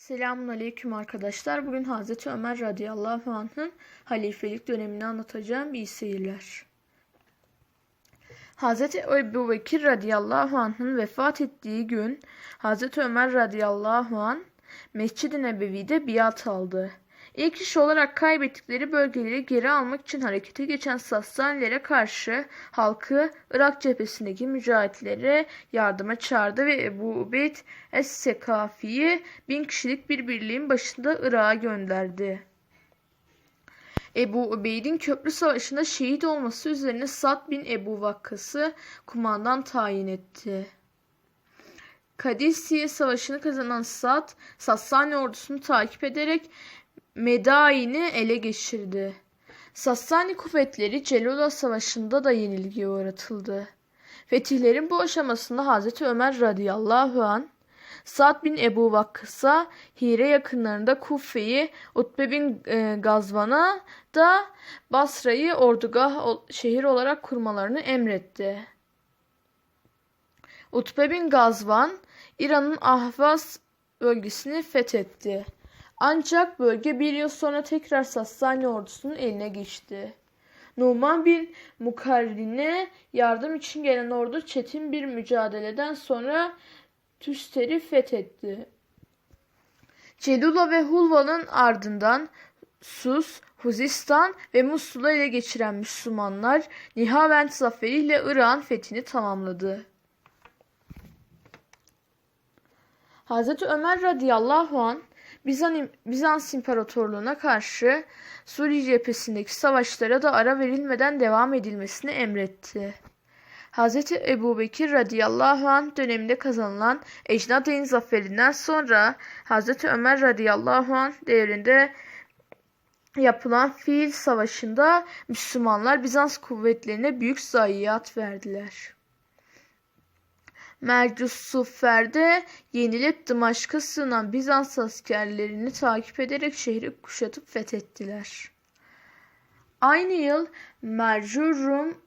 Selamun Aleyküm arkadaşlar. Bugün Hazreti Ömer radıyallahu anh'ın halifelik dönemini anlatacağım. İyi seyirler. Hazreti Ebu Bekir radıyallahu anh'ın vefat ettiği gün Hazreti Ömer radıyallahu anh Mescid-i Nebevi'de biat aldı. İlk iş olarak kaybettikleri bölgeleri geri almak için harekete geçen Sassanilere karşı halkı Irak cephesindeki mücahitlere yardıma çağırdı ve Ebu Ubeyd Es-Sekafi'yi bin kişilik bir birliğin başında Irak'a gönderdi. Ebu Ubeyd'in köprü savaşında şehit olması üzerine Sad bin Ebu Vakkas'ı kumandan tayin etti. Kadisiye Savaşı'nı kazanan Sad, Sassani ordusunu takip ederek Medain'i ele geçirdi. Sassani kuvvetleri Celula Savaşı'nda da yenilgiye uğratıldı. Fetihlerin bu aşamasında Hazreti Ömer radıyallahu an Sa'd bin Ebu Vakkas'a Hire yakınlarında Kufe'yi, Utbe bin e, Gazvan'a da Basra'yı ordugah şehir olarak kurmalarını emretti. Utbe bin Gazvan, İran'ın Ahvaz bölgesini fethetti. Ancak bölge bir yıl sonra tekrar Sassani ordusunun eline geçti. Numan bin Mukarrin'e yardım için gelen ordu çetin bir mücadeleden sonra Tüster'i fethetti. Celula ve Hulva'nın ardından Sus, Huzistan ve Musul'u ele geçiren Müslümanlar Nihavend zaferiyle Irak'ın fethini tamamladı. Hz. Ömer radıyallahu an Bizans İmparatorluğu'na karşı Suriye cephesindeki savaşlara da ara verilmeden devam edilmesini emretti. Hz. Ebu Bekir radıyallahu anh döneminde kazanılan Ecnadeyn zaferinden sonra Hz. Ömer radıyallahu anh devrinde yapılan Fiil Savaşı'nda Müslümanlar Bizans kuvvetlerine büyük zayiat verdiler. Mercus Suffer'de yenilip Dımaşk'a sığınan Bizans askerlerini takip ederek şehri kuşatıp fethettiler. Aynı yıl Mercurum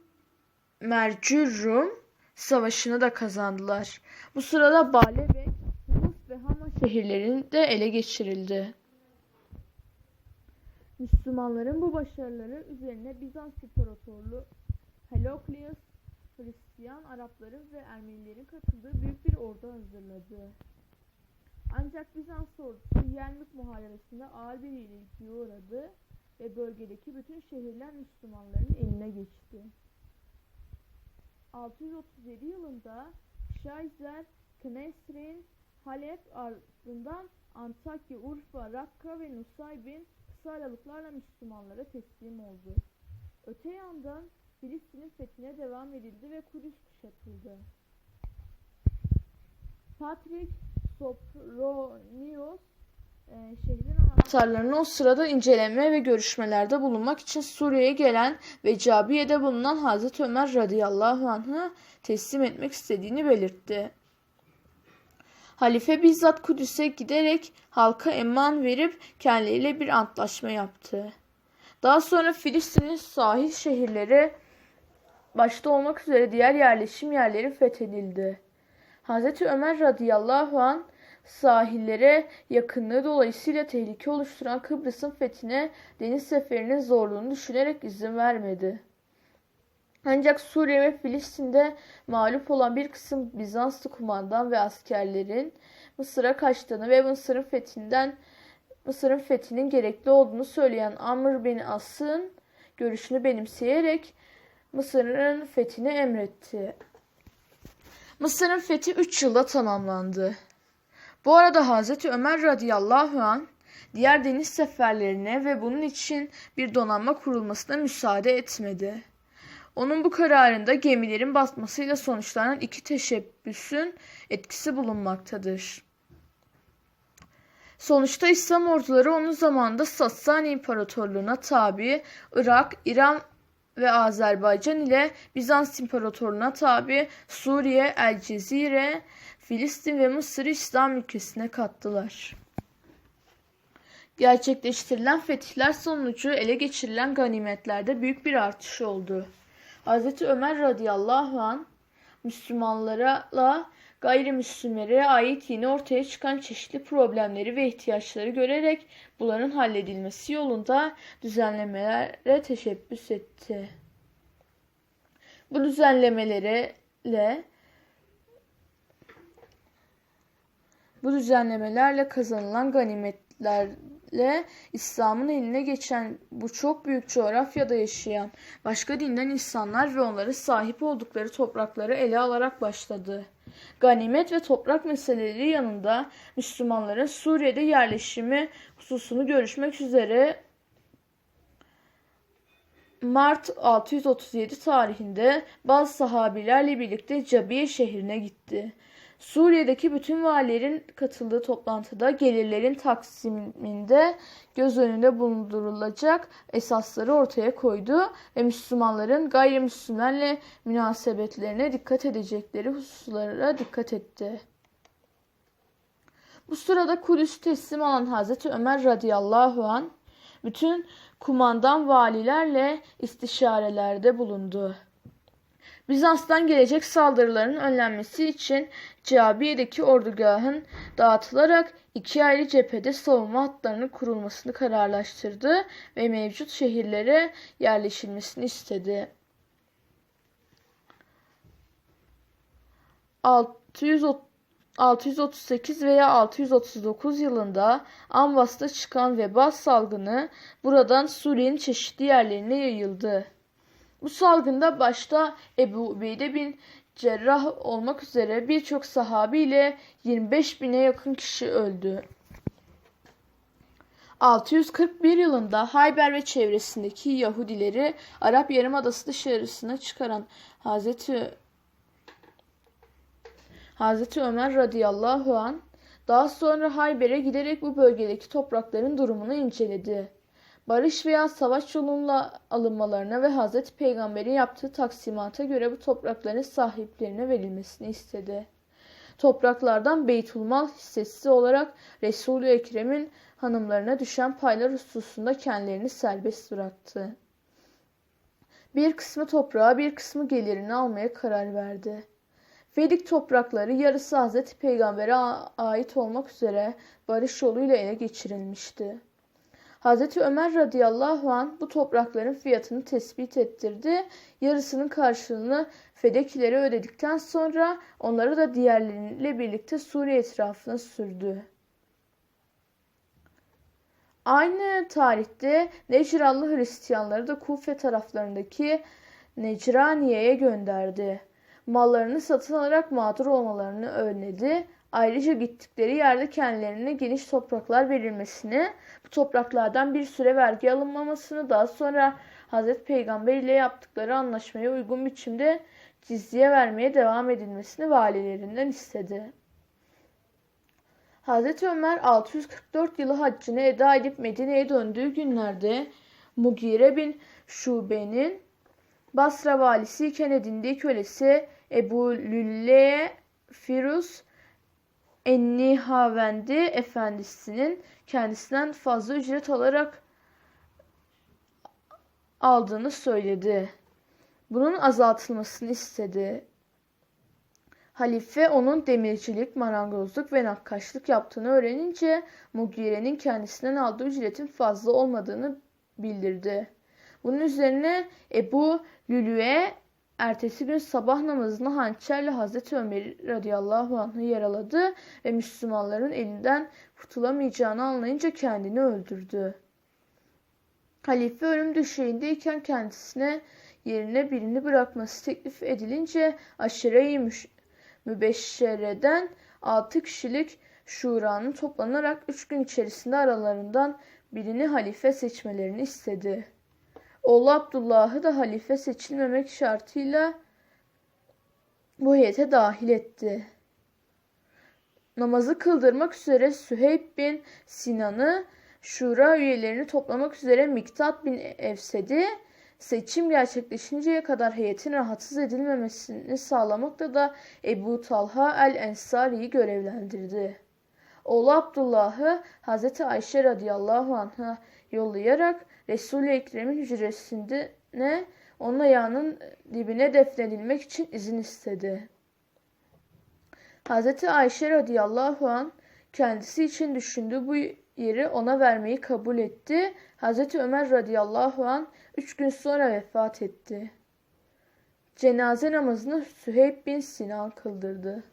Mercurum Savaşı'nı da kazandılar. Bu sırada Bale ve Humus ve Hama şehirlerini de ele geçirildi. Müslümanların bu başarıları üzerine Bizans İmparatorluğu Heloklius Hristiyan Arapların ve Ermenilerin katıldığı büyük bir ordu hazırladı. Ancak Bizans ordusu Yermük muharebesinde ağır bir yenilgiye uğradı ve bölgedeki bütün şehirler Müslümanların eline geçti. 637 yılında Şayzer Knesrin Halep ardından Antakya, Urfa, Rakka ve Nusaybin kısa aralıklarla Müslümanlara teslim oldu. Öte yandan Filistin'in fethine devam edildi ve Kudüs kuşatıldı. Patrick Sopronios e, şehrin anahtarlarını o sırada inceleme ve görüşmelerde bulunmak için Suriye'ye gelen ve Cabiye'de bulunan Hazreti Ömer radıyallahu anh'ı teslim etmek istediğini belirtti. Halife bizzat Kudüs'e giderek halka eman verip kendileriyle bir antlaşma yaptı. Daha sonra Filistin'in sahil şehirleri başta olmak üzere diğer yerleşim yerleri fethedildi. Hz. Ömer radıyallahu an sahillere yakınlığı dolayısıyla tehlike oluşturan Kıbrıs'ın fethine deniz seferinin zorluğunu düşünerek izin vermedi. Ancak Suriye ve Filistin'de mağlup olan bir kısım Bizanslı kumandan ve askerlerin Mısır'a kaçtığını ve Mısır'ın fethinden Mısır'ın fethinin gerekli olduğunu söyleyen Amr bin As'ın görüşünü benimseyerek Mısır'ın fethini emretti. Mısır'ın fethi 3 yılda tamamlandı. Bu arada Hazreti Ömer radıyallahu an diğer deniz seferlerine ve bunun için bir donanma kurulmasına müsaade etmedi. Onun bu kararında gemilerin batmasıyla sonuçlanan iki teşebbüsün etkisi bulunmaktadır. Sonuçta İslam orduları onun zamanında Sassani İmparatorluğu'na tabi Irak, İran ve Azerbaycan ile Bizans İmparatorluğu'na tabi Suriye, El Cezire, Filistin ve Mısır'ı İslam ülkesine kattılar. Gerçekleştirilen fetihler sonucu ele geçirilen ganimetlerde büyük bir artış oldu. Hz. Ömer radıyallahu an Müslümanlarla gayrimüslimlere ait yeni ortaya çıkan çeşitli problemleri ve ihtiyaçları görerek bunların halledilmesi yolunda düzenlemelere teşebbüs etti. Bu düzenlemelerle bu düzenlemelerle kazanılan ganimetlerle İslam'ın eline geçen bu çok büyük coğrafyada yaşayan başka dinden insanlar ve onların sahip oldukları toprakları ele alarak başladı. Ganimet ve toprak meseleleri yanında Müslümanların Suriye'de yerleşimi hususunu görüşmek üzere Mart 637 tarihinde bazı sahabilerle birlikte Cabiye şehrine gitti. Suriye'deki bütün valilerin katıldığı toplantıda gelirlerin taksiminde göz önünde bulundurulacak esasları ortaya koydu ve Müslümanların gayrimüslimlerle münasebetlerine dikkat edecekleri hususlara dikkat etti. Bu sırada Kudüs teslim alan Hazreti Ömer radıyallahu an bütün kumandan valilerle istişarelerde bulundu. Bizans'tan gelecek saldırıların önlenmesi için Cabiye'deki ordugahın dağıtılarak iki ayrı cephede savunma hatlarının kurulmasını kararlaştırdı ve mevcut şehirlere yerleşilmesini istedi. 638 veya 639 yılında Ambas'ta çıkan veba salgını buradan Suriye'nin çeşitli yerlerine yayıldı. Bu salgında başta Ebu Ubeyde bin Cerrah olmak üzere birçok sahabi ile 25 bine yakın kişi öldü. 641 yılında Hayber ve çevresindeki Yahudileri Arap Yarımadası dışarısına çıkaran Hazreti Hazreti Ömer radıyallahu an daha sonra Hayber'e giderek bu bölgedeki toprakların durumunu inceledi barış veya savaş yoluyla alınmalarına ve Hz. Peygamber'in yaptığı taksimata göre bu toprakların sahiplerine verilmesini istedi. Topraklardan Beytulmal hissesi olarak Resul-i Ekrem'in hanımlarına düşen paylar hususunda kendilerini serbest bıraktı. Bir kısmı toprağa bir kısmı gelirini almaya karar verdi. Vedik toprakları yarısı Hz. Peygamber'e ait olmak üzere barış yoluyla ele geçirilmişti. Hazreti Ömer radıyallahu an bu toprakların fiyatını tespit ettirdi. Yarısının karşılığını Fedekilere ödedikten sonra onları da diğerleriyle birlikte Suriye etrafına sürdü. Aynı tarihte Necranlı Hristiyanları da Kufe taraflarındaki Necraniye'ye gönderdi. Mallarını satın alarak mağdur olmalarını önledi. Ayrıca gittikleri yerde kendilerine geniş topraklar verilmesini, bu topraklardan bir süre vergi alınmamasını, daha sonra Hazreti Peygamber ile yaptıkları anlaşmaya uygun biçimde cizye vermeye devam edilmesini valilerinden istedi. Hazreti Ömer 644 yılı haccını eda edip Medine'ye döndüğü günlerde Mugire bin Şube'nin Basra valisi iken edindiği kölesi Ebu Lülle'ye Firuz Ennihavendi efendisinin kendisinden fazla ücret alarak aldığını söyledi. Bunun azaltılmasını istedi. Halife onun demircilik, marangozluk ve nakkaşlık yaptığını öğrenince Mugire'nin kendisinden aldığı ücretin fazla olmadığını bildirdi. Bunun üzerine Ebu Lülü'ye Ertesi gün sabah namazını hançerle Hazreti Ömer radıyallahu anh'ı yaraladı ve Müslümanların elinden kurtulamayacağını anlayınca kendini öldürdü. Halife ölüm döşeğindeyken kendisine yerine birini bırakması teklif edilince aşire-i mübeşşereden 6 kişilik şuranın toplanarak 3 gün içerisinde aralarından birini halife seçmelerini istedi. Oğlu Abdullah'ı da halife seçilmemek şartıyla bu heyete dahil etti. Namazı kıldırmak üzere Süheyb bin Sinan'ı şura üyelerini toplamak üzere Miktat bin Evsed'i seçim gerçekleşinceye kadar heyetin rahatsız edilmemesini sağlamakta da Ebu Talha el-Ensari'yi görevlendirdi. Oğlu Abdullah'ı Hz. Ayşe radıyallahu anh'a yollayarak Resul-i Ekrem'in hücresinde ne onun ayağının dibine defnedilmek için izin istedi. Hazreti Ayşe radıyallahu an kendisi için düşündüğü bu yeri ona vermeyi kabul etti. Hazreti Ömer radıyallahu an üç gün sonra vefat etti. Cenaze namazını Süheyb bin Sinan kıldırdı.